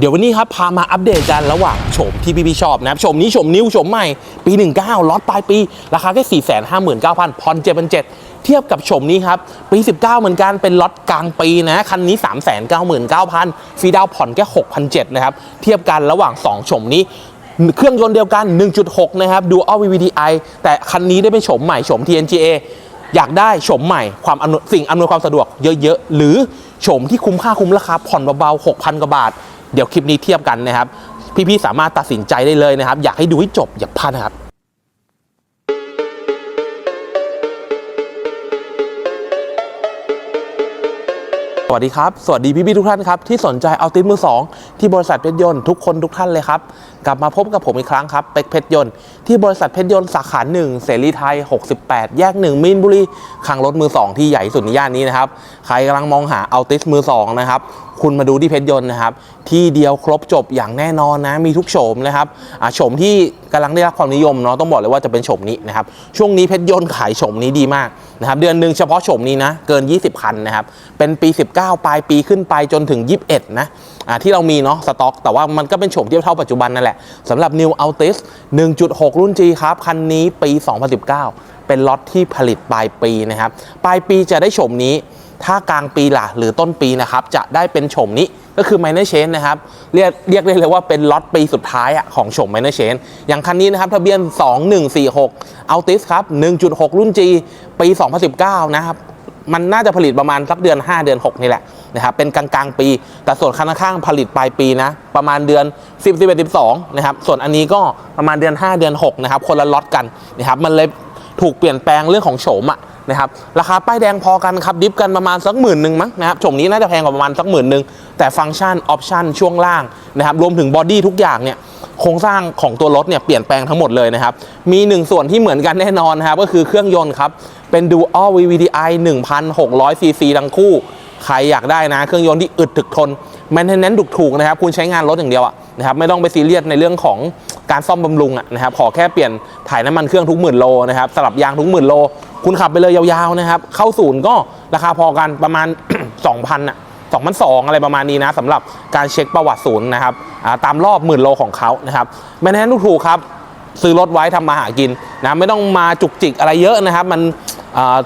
เดี๋ยววันนี้ครับพามาอัปเดตกันระหว่างโฉมที่พี่พี่ชอบนะครับโฉมนี้โฉมนิ้วโฉมใหม่ปี 19ล็อตปลายปี ราคาแค่ 4 5 9 0 0 0ผ่อน7 7 0 0เทียบกับโฉมนี้ครับ ปี 19 เหมือนกันเป็นล็อตกลางปีนะ คันนี้ 3 9 9 0 0 0ฟรีดาวน์ผ่อนแค่6,700นะครับ เทียบกันระหว่าง 2 โฉมนี้เครื่องยนต์เดียวกัน 1.6 นะครับดู All VVDi แต่คันนี้ได้เป็นโฉมใหม่โฉม TNGA อยากได้โฉมใหม่ความอนวยสิ่งอำนวยความสะดวกเยอะๆ หรือโฉมที่คุ้มค่าคุ้มราคาผ่อนเบาๆ 6,000 กว่าบาท เดี๋ยวคลิปนี้เทียบกันนะครับ พี่ๆสามารถตัดสินใจได้เลยนะครับ อยากให้ดูให้จบอย่าพลาดนะครับสวัสดีครับ สวัสดีพี่ๆทุกท่านครับ ที่สนใจเอาติดมือ 2 ที่บริษัทเพชรยนต์ทุกคนทุกท่านเลยครับกลับมาพบกับผมอีกครั้งครับเป็กเพชรยนต์ที่บริษัทเพชรยนต์สาขา1เสรีไทย 68 แยก 1มีนบุรีคังรถมือ 2 ที่ใหญ่สุดในย่านนี้นะครับ ใครกำลังมองหาเอาติสมือ 2 นะครับ คุณมาดูที่เพชรยนต์นะครับ ที่เดียวครบจบอย่างแน่นอนนะ มีทุกโฉมนะครับโฉมที่กำลังได้รับความนิยมเนาะต้องบอกเลยว่าจะเป็นโฉมนี้นะครับ ช่วงนี้เพชรยนต์ขายโฉมนี้ดีมากนะครับเดือนหนึ่งเฉพาะโฉมนี้นะเกิน 20 คันนะครับเป็นปี 19 ปลายปีขึ้นไปจนถึง 21 นะอ่าที่เรามีเนาะสต็อก แต่ว่ามันก็เป็นโฉมเทียบเท่าปัจจุบันนั่นแหละสำหรับ New Altis 1.6 รุ่น G ครับ คันนี้ปี 2019 เป็นล็อตที่ผลิตปลายปีนะครับ ปลายปีจะได้โฉมนี้ ถ้ากลางปีล่ะหรือต้นปีนะครับ จะได้เป็นโฉมนี้ก็คือ Minor Change นะครับ เรียกเรียกได้เลยว่าเป็นล็อตปีสุดท้ายอะของโฉม Minor Change อย่างคันนี้นะครับ ทะเบียน 2146 Altis ครับ 1.6 รุ่น G ปี 2019 นะครับ มันน่าจะผลิตประมาณสักเดือน 5 เดือน 6 นี่แหละนะครับเป็นกลางๆปี แต่ส่วนคันข้างๆผลิตปลายปีนะประมาณเดือน 10 11 12นะครับส่วนอันนี้ก็ประมาณเดือน 5 เดือน6นะครับคนละล็อตกันนะครับมันเลยถูกเปลี่ยนแปลงเรื่องของโฉมอะนะครับราคาป้ายแดงพอกันครับดิฟกันประมาณสักหมื่นหนึ่งมั้งนะครับโฉมนี้น่าจะแพงกว่าประมาณสักหมื่นหนึ่งแต่ฟังก์ชันออปชันช่วงล่างนะครับรวมถึงบอดี้ทุกอย่างเนี่ยโครงสร้างของตัวรถเนี่ยเปลี่ยนแปลงทั้งหมดเลยนะครับมีหนึ่งส่วนที่เหมือนกันแน่นอนนะครับก็คือเครื่องยนต์ครับ เป็น Dual VVDi 1,600 cc ทั้งคู่ ใครอยากได้นะ เครื่องยนต์ที่อึดถึกทนแมนเทนแนนถูกถูกๆนะครับ คุณใช้งานรถอย่างเดียวอะนะครับไม่ต้องไปซีเรียสในเรื่องของการซ่อมบำรุงอะนะครับขอแค่เปลี่ยนถ่ายน้ำมันเครื่องทุกหมื่นโลนะครับสลับยางทุกหมื่นโล คุณขับไปเลยยาวๆนะครับเข้าศูนย์ก็ราคาพอกันประมาณ 2,000อะ2,200อะไรประมาณนี้นะสำหรับการเช็คประวัติศูนย์นะครับตามรอบหมื่นโลของเขานะครับแมนแทนถูกๆครับซื้อรถไว้ทำมาหากินนะไม่ต้องมาจุกจิกอะไรเยอะนะครับ มัน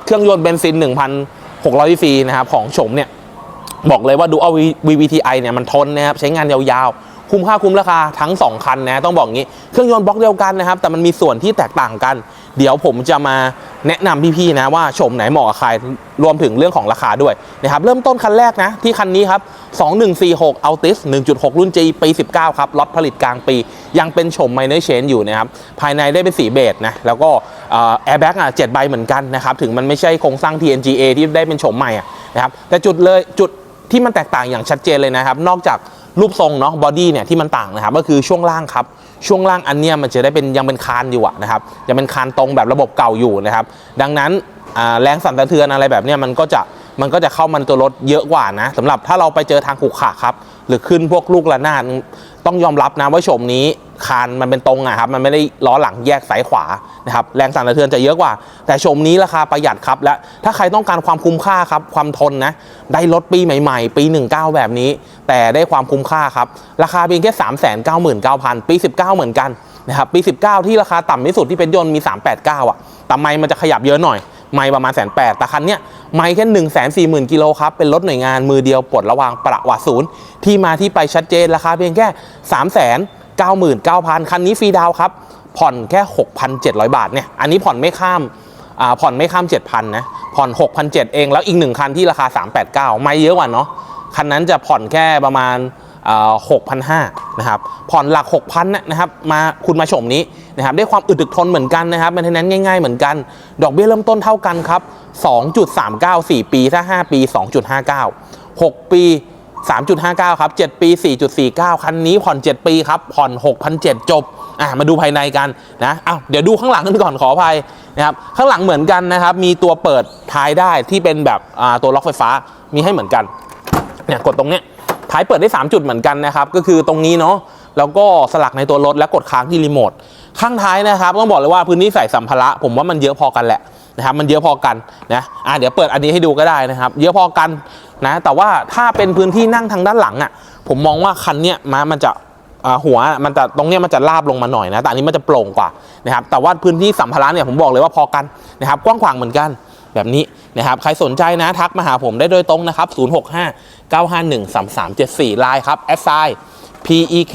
เครื่องยนต์เบนซิน 1,600ซีซีนะครับของโฉมเนี่ยบอกเลยว่าดูเอา VVTi เนี่ยมันทนนะครับใช้งานยาวๆ คุ้มค่าคุ้มราคาทั้ง 2 คันนะต้องบอกงี้เครื่องยนต์บล็อกเดียวกันนะครับ แต่มันมีส่วนที่แตกต่างกัน เดี๋ยวผมจะมาแนะนำพี่ๆนะว่าโฉมไหนเหมาะกับใครรวมถึงเรื่องของราคาด้วยนะครับเริ่มต้นคันแรกนะ ที่คันนี้ครับ 2146 Altis 1.6 รุ่น G ปี 19 ครับล็อตผลิตกลางปี ยังเป็นโฉม Minor Change อยู่นะครับ ภายในได้เป็นสีเบจนะ แล้วก็แอร์แบ็กอะ7ใบเหมือนกันนะครับ ถึงมันไม่ใช่โครงสร้าง TNGA ที่ได้เป็นโฉมใหม่อะนะครับแต่จุดเลยจุดที่มันแตกต่างอย่างชัดเจนเลยนะครับ นอกจาก รูปทรงเนาะบอดี้เนี่ยที่มันต่างนะครับก็คือช่วงล่างครับ ช่วงล่างอันเนี้ยมันจะได้เป็นยังเป็นคานอยู่อะนะครับยังเป็นคานตรงแบบระบบเก่าอยู่นะครับดังนั้นแรงสั่นสะเทือนอะไรแบบเนี้ยมันก็จะมันก็จะเข้ามันตัวรถเยอะกว่านะสำหรับถ้าเราไปเจอทางขรุขระครับ หรือขึ้นพวกลูกระนาดต้องยอมรับนะว่าโฉมนี้คานมันเป็นตรงอะครับมันไม่ได้ล้อหลังแยกซ้ายขวานะครับแรงสั่นสะเทือนจะเยอะกว่า แต่โฉมนี้ราคาประหยัดครับ และถ้าใครต้องการความคุ้มค่าครับความทนนะได้รถปีใหม่ๆ ปี 19 แบบนี้ แต่ได้ความคุ้มค่าครับ ราคาเพียงแค่ 3 9 9 0 0 0 ปี 19 เหมือนกันนะครับปี 19 ที่ราคาต่ำที่สุดที่เป็นยนต์มี 389 อะ แต่ไม่มันจะขยับเยอะหน่อย ไม่ประมาณแสนแปดแต่คันเนี้ยไม่แค่หนึ่งแสนสี่หมื่นกิโลครับ เป็นรถหน่วยงานมือเดียวปลดระวางประวัติศูนย์ ที่มาที่ไปชัดเจนราคาเพียงแค่3ามแสนเก้าหมื่นเก้าพันคันนี้ฟรีดาวครับ ผ่อนแค่6,700บาทเนี่ย อันนี้ผ่อนไม่ข้ามอ่าผ่อนไม่ข้าม 7,000นะผ่อน 6,700 เอง แล้วอีกหนึ่งคันที่ราคา 389 ไม่เยอะกว่าเนาะคันนั้นจะผ่อนแค่ประมาณ หกพันห้านะครับผ่อนหลัก 6,000นะนะครับมาคุณมาชมนี้นะครับได้ความอึดถึกทนเหมือนกันนะครับมันนั้นง่าย ๆ เหมือนกัน ดอกเบี้ยเริ่มต้นเท่ากันครับ 2.39 4 ปีถ้า5ปี 2.59 6 ปี 3.59 ครับ 7 ปี 4.49 คันนี้ผ่อน 7 ปีครับ ผ่อน6,700จบอะมาดูภายในกันนะอ้าวเดี๋ยวดูข้างหลังกันก่อนขออภัยนะครับข้างหลังเหมือนกันนะครับ มีตัวเปิดท้ายได้ที่เป็นแบบตัวล็อกไฟฟ้ามีให้เหมือนกันเนี่ยกดตรงเนี้ย ท้ายเปิดได้ 3 จุดเหมือนกันนะครับ ก็คือตรงนี้เนาะแล้วก็สลักในตัวรถและกดค้างที่รีโมทข้างท้ายนะครับต้องบอกเลยว่าพื้นที่ใส่สัมภาระผมว่ามันเยอะพอกันแหละนะครับมันเยอะพอกันนะอะเดี๋ยวเปิดอันนี้ให้ดูก็ได้นะครับ เยอะพอกันนะแต่ว่าถ้าเป็นพื้นที่นั่งทางด้านหลังอะผมมองว่าคันเนี้ยมามันจะหัวมันจะตรงเนี้ยมันจะลาบลงมาหน่อยนะแต่อันนี้มันจะโปร่งกว่านะครับแต่ว่าพื้นที่สัมภาระเนี่ยผมบอกเลยว่าพอกันนะครับกว้างขวางเหมือนกัน แบบนี้นะครับใครสนใจนะทักมาหาผมได้โดยตรงนะครับ 065 951 3374ไลน์ครับแอสไซ PEK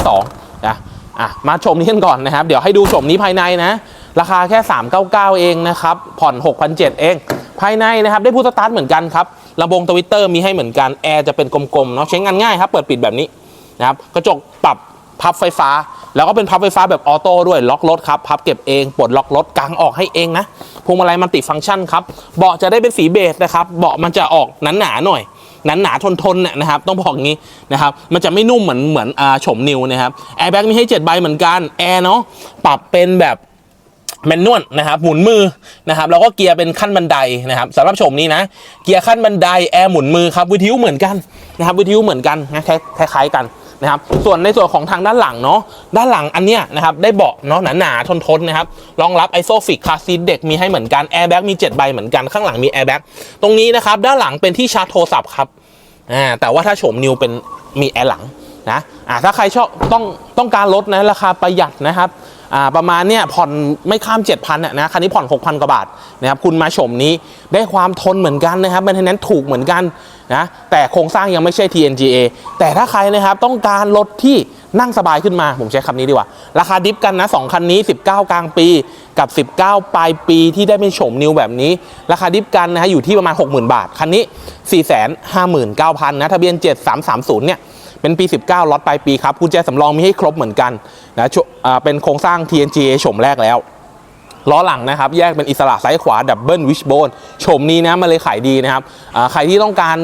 152นะอะมาชมนี้กันก่อนนะครับ เดี๋ยวให้ดูชมนี้ภายในนะ ราคาแค่ 399 เองนะครับ ผ่อน 6,700 เอง ภายในนะครับ ได้ผู้สตาร์ทเหมือนกันครับลำโพงทวิตเตอร์มีให้เหมือนกัน แอร์จะเป็นกลมๆเนาะใช้งานง่ายครับ เปิดปิดแบบนี้นะครับ กระจกปรับพับไฟฟ้า แล้วก็เป็นพับไฟฟ้าแบบออโต้ด้วยล็อกรถครับพับเก็บเองปลดล็อกรถกางออกให้เองนะพวงมาลัยมันติฟังก์ชันครับเบาะจะได้เป็นสีเบจนะครับเบาะมันจะออกหนาๆหน่อยหนาหนาทนทนเนี่ยนะครับต้องบอกอย่างนี้นะครับมันจะไม่นุ่มเหมือนเหมือนอาโฉมนิวนะครับแอร์แบ็กมีให้7ใบเหมือนกันแอร์เนาะปรับเป็นแบบแมนนวลนะครับหมุนมือนะครับแล้วก็เกียร์เป็นขั้นบันไดนะครับสำหรับโฉมนี้นะ เกียร์ขั้นบันไดแอร์หมุนมือครับวิทยุเหมือนกันนะครับวิทยุเหมือนกันนะคล้ายคล้ายๆกัน นะครับส่วนในส่วนของทางด้านหลังเนาะด้านหลังอันเนี้ยนะครับได้เบาะเนาะหนาๆทนๆนะครับรองรับไอโซฟิกคาซีเด็กมีให้เหมือนกันแอร์แบ็กมี 7 ใบเหมือนกันข้างหลังมีแอร์แบ็กตรงนี้นะครับด้านหลังเป็นที่ชาร์จโทรศัพท์ครับอ่าแต่ว่าถ้าโฉมนิวเป็นมีแอร์หลังนะอ่าถ้าใครชอบต้องต้องการลดนะราคาประหยัดนะครับ ประมาณเนี้ยผ่อนไม่ข้าม 7,000น่ะนะคันนี้ผ่อน 6,000 กว่าบาทนะครับคุณมาโฉมนี้ได้ความทนเหมือนกันนะครับเป็นนั้นถูกเหมือนกันนะแต่โครงสร้างยังไม่ใช่ TNGA แต่ถ้าใครนะครับต้องการรถที่นั่งสบายขึ้นมา ผมใช้คำนี้ดีกว่า ราคาดิฟกันนะสองคันนี้ 19 กลางปีกับ 19 ปลายปีที่ได้เป็นโฉมนิวแบบนี้ ราคาดิฟกันนะฮะอยู่ที่ประมาณ 60,000 บาท คันนี้ 459,000นะทะเบียน 7330 เนี่ย เป็นปี 19ล็อตปลายปีครับกุญแจสำรองมีให้ครบเหมือนกันนะเป็นโครงสร้าง TNGA โฉมแรกแล้วล้อหลังนะครับ แยกเป็นอิสระซ้ายขวาดับเบิลวิชโบนโฉมนี้นะมันเลยขายดีนะครับใครที่ต้องการ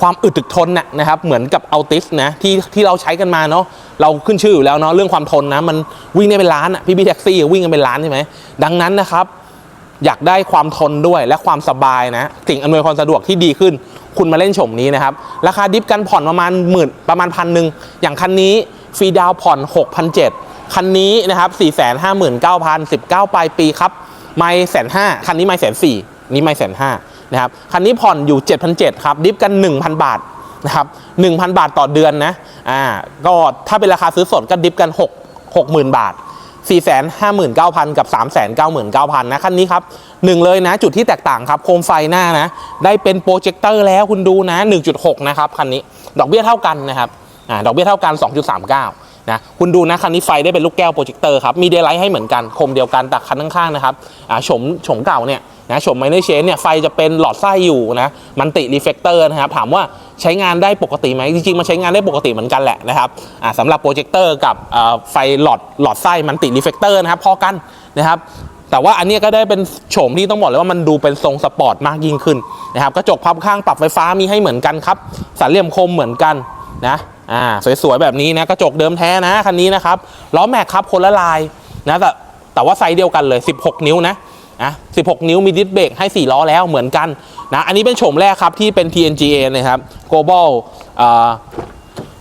ความอึดถึกทนนะนะครับ เหมือนกับอัลติสนะที่ที่เราใช้กันมาเนาะเราขึ้นชื่ออยู่แล้วเนาะเรื่องความทนนะ มันวิ่งได้เป็นล้านอะพี่พี่แท็กซี่วิ่งกันเป็นล้านใช่ไหมดังนั้นนะครับ อยากได้ความทนด้วยและความสบายนะ สิ่งอำนวยความสะดวกที่ดีขึ้น คุณมาเล่นโฉมนี้นะครับ ราคาดิฟกันผ่อนประมาณหมื่นประมาณพันหนึ่งอย่างคันนี้ฟรีดาวผ่อน 6,700 คันนี้นะครับ 4 5 9 0 0 19 ปลายปีครับ ไม่แสนห้าคันนี้ไม่แสนสี่นี่ไม่แสนห้านะครับ คันนี้ผ่อนอยู่ 7,700 ครับ ดิฟกัน 1,000 บาทนะครับ1,000 บาทต่อเดือนนะ อ่า ก็ถ้าเป็นราคาซื้อสดก็ดิฟกัน 6 60,000 บาท 459,000 กับ 399,000 นะคันนี้ครับหนึ่งเลยนะจุดที่แตกต่างครับโคมไฟหน้านะ ได้เป็นโปรเจคเตอร์แล้วคุณดูนะ 1.6 นะครับคันนี้ ดอกเบี้ยเท่ากันนะครับอ่าดอกเบี้ยเท่ากัน 2.39 นะคุณดูนะคันนี้ไฟได้เป็นลูกแก้วโปรเจคเตอร์ครับมีเดย์ไลท์ให้เหมือนกันคมเดียวกันแต่คันข้างๆนะครับอ่าโฉมโฉมเก่าเนี่ยนะโฉมไมเนอร์เชนเนี่ยไฟจะเป็นหลอดไส้อยู่นะมันติรีเฟกเตอร์นะครับถามว่าใช้งานได้ปกติไหมจริงๆมันใช้งานได้ปกติเหมือนกันแหละนะครับอ่าสำหรับโปรเจคเตอร์กับไฟหลอดหลอดไส้มันติรีเฟกเตอร์นะครับพอกันนะครับแต่ว่าอันนี้ก็ได้เป็นโฉมที่ต้องบอกเลยว่ามันดูเป็นทรงสปอร์ตมากยิ่งขึ้นนะครับกระจกพับข้างปรับไฟฟ้ามีให้เหมือนกันครับสันเหลี่ยมคมเหมือนกันนะ อ่าสวยๆแบบนี้นะกระจกเดิมแท้นะคันนี้นะครับล้อแม็กครับคนละลายนะแต่แต่ว่าไซส์เดียวกันเลย 16 นิ้วนะนะ16 นิ้วมีดิสเบรกให้ 4 ล้อแล้วเหมือนกันนะอันนี้เป็นโฉมแรกครับที่เป็น TNGA นะครับ Global อ่า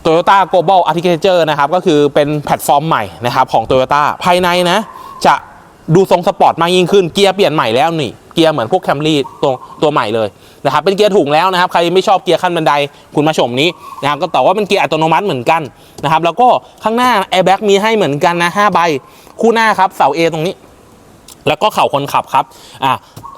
Toyota Global Architecture นะครับก็คือเป็นแพลตฟอร์มใหม่นะครับของ Toyota ภายในนะจะ ดูทรงสปอร์ตมากยิ่งขึ้นเกียร์เปลี่ยนใหม่แล้วนี่เกียร์เหมือนพวก Camry ตัวตัวใหม่เลยนะครับเป็นเกียร์ถุงแล้วนะครับใครไม่ชอบเกียร์ขั้นบันไดคุณมาชมนี้นะครับก็แต่ว่าเป็นเกียร์อัตโนมัติเหมือนกันนะครับแล้วก็ข้างหน้า Airbag มีให้เหมือนกันนะ5ใบคู่หน้าครับเสา A ตรงนี้ แล้วก็เข่าคนขับครับอะ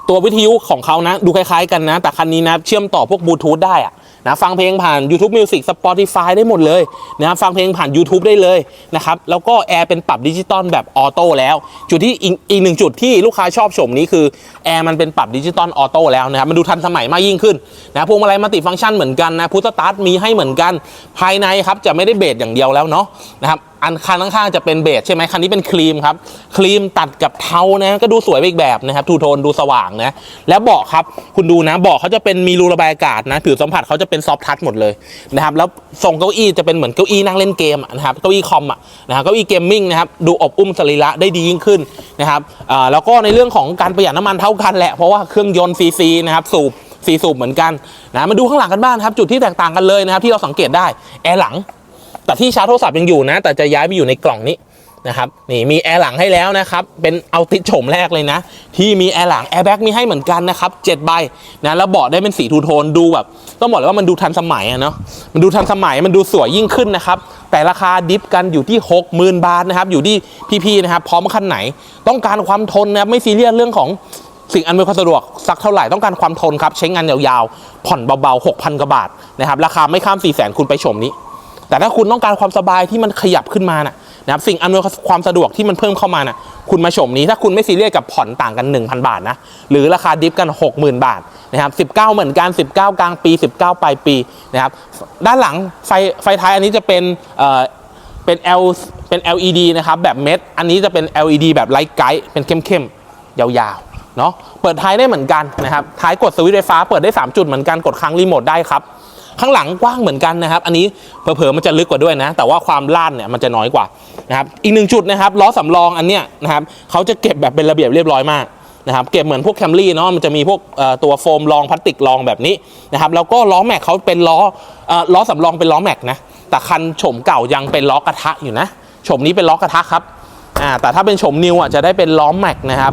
ตัววิทยุของเขานะ ดูคล้ายๆกันนะ แต่คันนี้นะเชื่อมต่อพวกบลูทูธได้อะ นะฟังเพลงผ่าน YouTube Music Spotify ได้หมดเลยนะครับฟังเพลงผ่าน YouTube ได้เลยนะครับแล้วก็แอร์เป็นปรับดิจิตอลแบบออโต้แล้ว จุดที่อีกอีกหนึ่งจุดที่ลูกค้าชอบชมนี้คือแอร์มันเป็นปรับดิจิตอลออโต้แล้วนะครับมันดูทันสมัยมากยิ่งขึ้นนะพวงมาลัยมัลติฟังก์ชันเหมือนกันนะพุทสตาร์ทมีให้เหมือนกันภายในครับจะไม่ได้เบสอย่างเดียวแล้วเนาะนะครับอันคันข้างๆจะเป็นเบจใช่ไหมคันนี้เป็นครีมครับ ครีมตัดกับเทานะก็ดูสวยไปอีกแบบนะครับทูโทนดูสว่างนะ แล้วเบาะครับ คุณดูนะเบาะเขาจะเป็นมีรูระบายอากาศนะผิวสัมผัสเขาจะเป็นซอฟทัชหมดเลยนะครับแล้วทรงเก้าอี้จะเป็นเหมือนเก้าอี้นั่งเล่นเกมนะครับเก้าอี้คอมอะนะครับเก้าอี้เกมมิ่งนะครับดูอบอุ้มสรีระได้ดียิ่งขึ้นนะครับอ่าแล้วก็ในเรื่องของการประหยัดน้ำมันเท่ากันแหละเพราะว่าเครื่องยนต์ซีซีนะครับสูบซีสูบเหมือนกันนะมาดูข้างหลังกันบ้างครับ จุดที่แตกต่างกันเลยนะครับ ที่เราสังเกตได้ แอร์หลัง แต่ที่ชาร์จโทรศัพท์ยังอยู่นะ แต่จะย้ายไปอยู่ในกล่องนี้นะครับนี่มีแอร์หลังให้แล้วนะครับ เป็นเอาติดโฉมแรกเลยนะ ที่มีแอร์หลังแอร์แบ็กมีให้เหมือนกันนะครับ7ใบนะแล้วเบาะได้เป็นสีทูโทนดูแบบ ต้องบอกเลยว่ามันดูทันสมัยอะเนาะมันดูทันสมัยมันดูสวยยิ่งขึ้นนะครับ แต่ราคาดิฟกันอยู่ที่ 60,000 บาทนะครับ อยู่ที่พี่ๆนะครับ พร้อมคันไหน ต้องการความทนนะไม่ซีเรียสเรื่องของสิ่งอำนวยความสะดวกสักเท่าไหร่ต้องการความทนครับ ใช้งานยาวๆ ผ่อนเบาๆ 6,000 กว่าบาทนะครับ ราคาไม่ข้าม 4 0 0 0 0 0 คุณไปชมนี้ แต่ถ้าคุณต้องการความสบายที่มันขยับขึ้นมานะนะครับสิ่งอำนวยความสะดวกที่มันเพิ่มเข้ามานะคุณมาชมนี้ถ้าคุณไม่ซีเรียสกับผ่อนต่างกัน 1,000 บาทนะหรือราคาดิฟกัน 60,000 บาทนะครับ19 เหมือนกัน 19 กลางปี 19 ปลายปีนะครับด้านหลังไฟไฟท้ายอันนี้จะเป็นเอ่อเป็น L เป็น LED นะครับแบบเม็ดอันนี้จะเป็น LED แบบไลท์ไกด์เป็นเข้มๆยาวๆเนาะเปิดท้ายได้เหมือนกันนะครับท้ายกดสวิตช์ไฟฟ้าเปิดได้ 3 จุดเหมือนกันกดค้างรีโมทได้ครับ ข้างหลังกว้างเหมือนกันนะครับ อันนี้เผลอๆมันจะลึกกว่าด้วยนะ แต่ว่าความล่านเนี่ยมันจะน้อยกว่านะครับอีกหนึ่งจุดนะครับล้อสำรองอันเนี้ยนะครับเขาจะเก็บแบบเป็นระเบียบเรียบร้อยมากนะครับเก็บเหมือนพวกแคมรี่เนาะมันจะมีพวกตัวโฟมรองพลาสติกรองแบบนี้นะครับแล้วก็ล้อแม็กเขาเป็นล้อล้อสำรองเป็นล้อแม็กนะแต่คันโฉมเก่ายังเป็นล้อกระทะอยู่นะโฉมนี้เป็นล้อกระทะครับอ่าแต่ถ้าเป็นโฉมนิวอะจะได้เป็นล้อแม็กนะครับ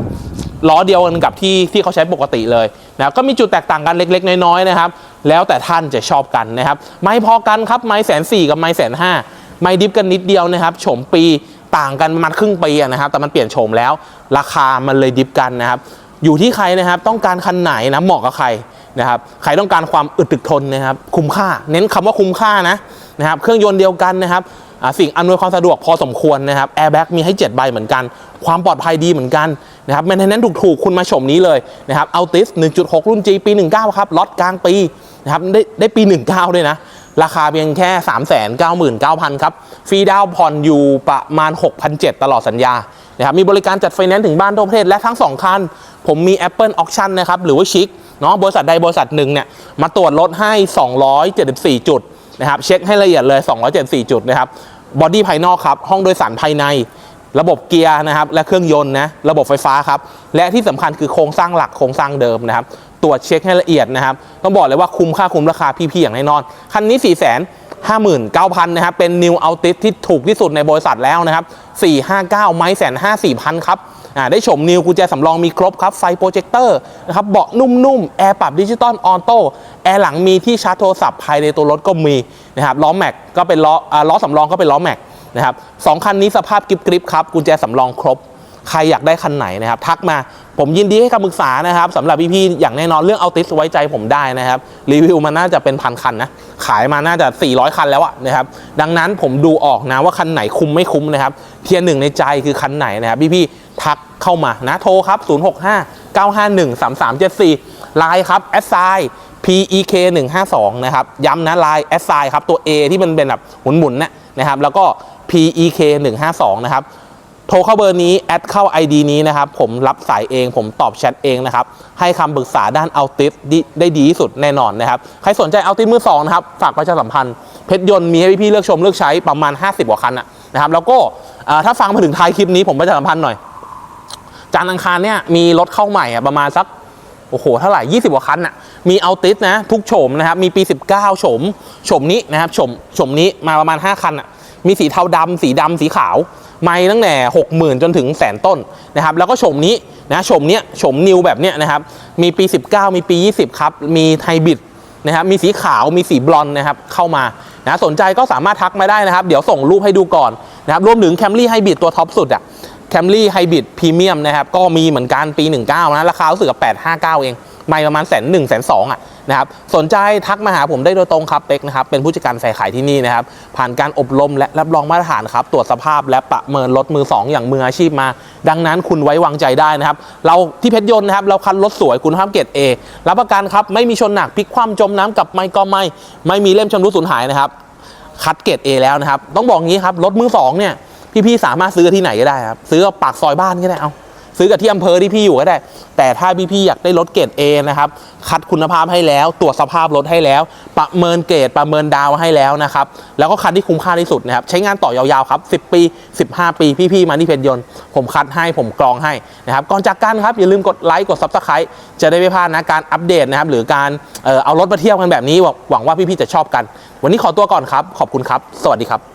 ล้อเดียวกันกับที่ที่เขาใช้ปกติเลยนะก็มีจุดแตกต่างกันเล็กๆ น้อยๆนะครับ แล้วแต่ท่านจะชอบกันนะครับ ไม่พอกันครับไม้แสนสี่กับไม้แสนห้าไม่ดิฟกันนิดเดียวนะครับโฉมปีต่างกันประมาณครึ่งปีนะครับ แต่มันเปลี่ยนโฉมแล้ว ราคามันเลยดิฟกันนะครับ อยู่ที่ใครนะครับ ต้องการคันไหนนะเหมาะกับใครนะครับใครต้องการความอึดตึกทนนะครับ คุ้มค่า เน้นคำว่าคุ้มค่านะนะครับ เครื่องยนต์เดียวกันนะครับสิ่งอำนวยความสะดวกพอสมควรนะครับแอร์แบ็กมีให้ 7 ใบเหมือนกัน ความปลอดภัยดีเหมือนกันนะครับแมนเทนแนนถูกๆ คุณมาชมนี้เลยนะครับเอาติส1.6 รุ่น G ปี 19 ครับล็อตกลางปี นะครับได้ได้ปี 19 ด้วยนะ ราคาเพียงแค่ 399,000 ครับ ฟรีดาวน์ผ่อนอยู่ประมาณ 6,700 ตลอดสัญญานะครับมีบริการจัดไฟแนนซ์ถึงบ้านทั่วประเทศและทั้ง 2 คัน ผมมี Apple Auction นะครับ หรือว่าชิคเนาะบริษัทใดบริษัทหนึ่งเนี่ยมาตรวจรถให้ 274 จุดนะครับเช็คให้ละเอียดเลย 274 จุดนะครับบอดี้ภายนอกครับ ห้องโดยสารภายใน ระบบเกียร์นะครับ และเครื่องยนต์นะ ระบบไฟฟ้าครับ และที่สำคัญคือโครงสร้างหลักโครงสร้างเดิมนะครับ ตรวจเช็คให้ละเอียดนะครับ ต้องบอกเลยว่าคุ้มค่าคุ้มราคาพี่ๆอย่างแน่นอน คันนี้4 5 9 0 0 0นะครับ เป็น New Altis ที่ถูกที่สุดในบริษัทแล้วนะครับ 459 ไม้แสนห้าสี่พันครับอ่าได้ชมนิวกุญแจสำรองมีครบครับ ไฟโปรเจคเตอร์นะครับเบาะนุ่มๆ แอร์ปรับดิจิตอลออโต้แอร์หลังมีที่ชาร์จโทรศัพท์ภายในตัวรถก็มีนะครับล้อแม็กก็เป็นล้ออ่าล้อสำรองก็เป็นล้อแม็กนะครับสองคันนี้สภาพกริบกริบครับกุญแจสำรองครบ ใครอยากได้คันไหนนะครับ ทักมาผมยินดีให้คำปรึกษานะครับสำหรับพี่ๆอย่างแน่นอนเรื่องเอาติสไว้ใจผมได้นะครับ รีวิวมันน่าจะเป็นพันคันนะ ขายมาน่าจะ 400 คันแล้วอะนะครับ ดังนั้นผมดูออกนะว่าคันไหนคุ้มไม่คุ้มนะครับ เทียร์หนึ่งในใจคือคันไหนนะครับ พี่ๆทักเข้ามานะโทรครับ 065 951 3374 ไลน์ครับแอสไซ PEK 152นะครับย้ำนะไลน์แอสไซครับตัว A ที่มันเป็นแบบหมุนๆนะนะครับแล้วก็ PEK 152นะครับ โทรเข้าเบอร์นี้ แอดเข้า ID นี้นะครับ ผมรับสายเอง ผมตอบแชทเองนะครับ ให้คำปรึกษาด้านเอาติสได้ดีที่สุดแน่นอนนะครับ ใครสนใจเอาติสมือสองนะครับ ฝากประชาสัมพันธ์ เพชรยนต์มีให้พี่ๆเลือกชมเลือกใช้ประมาณ 50 กว่าคันนะครับ แล้วก็ถ้าฟังมาถึงท้ายคลิปนี้ผมประชาสัมพันธ์หน่อยจานอังคารเนี่ยมีรถเข้าใหม่อะประมาณสักโอ้โหเท่าไหร่ 20 กว่าคันน่ะ มีเอาติสนะ ทุกโฉมนะครับ มีปี 19โฉมโฉมนี้นะครับโฉมโฉมนี้มาประมาณ 5 คันน่ะ มีสีเทาดำสีดำสีขาว ไม่ตั้งแต่60,000จนถึงแสนต้นนะครับแล้วก็โฉมนี้นะโฉมเนี้ยโฉมนิวแบบเนี้ยนะครับมีปี 19 มีปี 20 ครับ มีไฮบริดนะครับมีสีขาวมีสีบลอนด์นะครับเข้ามานะสนใจก็สามารถทักมาได้นะครับ เดี๋ยวส่งรูปให้ดูก่อนนะครับรวมถึงแคมรี่ไฮบริดตัวท็อปสุดอะแคมรี่ไฮบริดพรีเมียมนะครับก็มีเหมือนกันปี 19นะราคารู้สึกกับ859 เองไม่ประมาณแสนหนึ่งแสนสองอะ นะครับสนใจทักมาหาผมได้โดยตรงครับเป็กนะครับเป็นผู้จัดการฝ่ายขายที่นี่นะครับผ่านการอบรมและรับรองมาตรฐานครับตรวจสภาพและประเมินรถมือ 2 อย่างมืออาชีพมา ดังนั้นคุณไว้วางใจได้นะครับเราที่เพชรยนต์นะครับเราคันรถสวยคุณภาพเกรด A รับประกันครับไม่มีชนหนักพลิกคว่ำจมน้ำกับไม่ก็ไม่ไม่มีเล่มชำรุดสูญหายนะครับคัดเกรด A แล้วนะครับต้องบอกงี้ครับรถมือสองเนี่ยพี่ๆสามารถซื้อที่ไหนก็ได้ครับซื้อกับปากซอยบ้านก็ได้เอา ซื้อกับที่อำเภอที่พี่อยู่ก็ได้ แต่ถ้าพี่ๆอยากได้รถเกรด A นะครับ คัดคุณภาพให้แล้ว ตรวจสภาพรถให้แล้ว ประเมินเกรดประเมินดาวให้แล้วนะครับ แล้วก็คันที่คุ้มค่าที่สุดนะครับ ใช้งานต่อยาวๆครับ 10 ปี 15 ปีพี่ๆมาที่เพชรยนต์ ผมคัดให้ผมกรองให้นะครับ ก่อนจากกันครับอย่าลืมกดไลค์กด Subscribe จะได้ไม่พลาดนะการอัปเดตนะครับหรือการเอ่อเอารถมาเที่ยวกันแบบนี้หวังว่าพี่ๆจะชอบกัน วันนี้ขอตัวก่อนครับ ขอบคุณครับ สวัสดีครับ